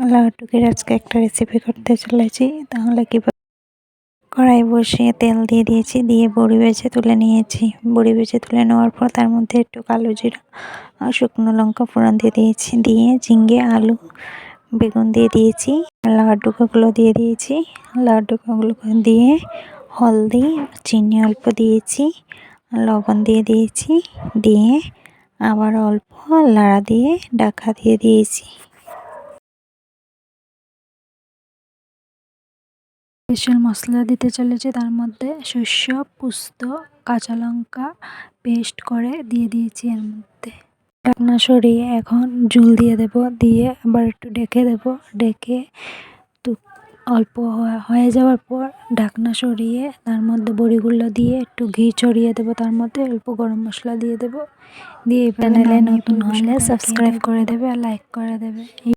লাড্ডুকের আজকে একটা রেসিপি করতে চলেছি। তাহলে কি কড়াই বসিয়ে তেল দিয়ে দিয়েছি, দিয়ে বড়ি বেজে তুলে নিয়েছি। বড়ি বেজে তুলে নেওয়ার পর তার মধ্যে একটু কালো জিরা আর শুকনো লঙ্কা ফোড়ন দিয়ে দিয়েছি। দিয়ে ঝিঙ্গে আলু, বেগুন দিয়ে দিয়েছি লাড্ডুগুলো দিয়ে দিয়েছি। লাড্ডুগুলো দিয়ে হলদি চিনি অল্প দিয়েছি, লবণ দিয়ে দিয়েছি। দিয়ে আবার অল্প লাড়া দিয়ে ডাকা দিয়ে দিয়েছি। স্পেশাল মশলা দিতে চলেছে। তার মধ্যে শস্য পুস্ত কাঁচা লঙ্কা পেস্ট করে দিয়ে দিয়েছি এর মধ্যে। ঢাকনা সরিয়ে এখন জুল দিয়ে দেব। দিয়ে আবার একটু ডেকে দেব। ডেকে তো অল্প হয়ে যাওয়ার পর ঢাকনা সরিয়ে তার মধ্যে বড়িগুলো দিয়ে একটু ঘি ছড়িয়ে দেবো তার মধ্যে। অল্প গরম মশলা দিয়ে দেবো। দিয়ে চ্যানেলে নতুন হলে সাবস্ক্রাইব করে দেবে আর লাইক করে দেবে।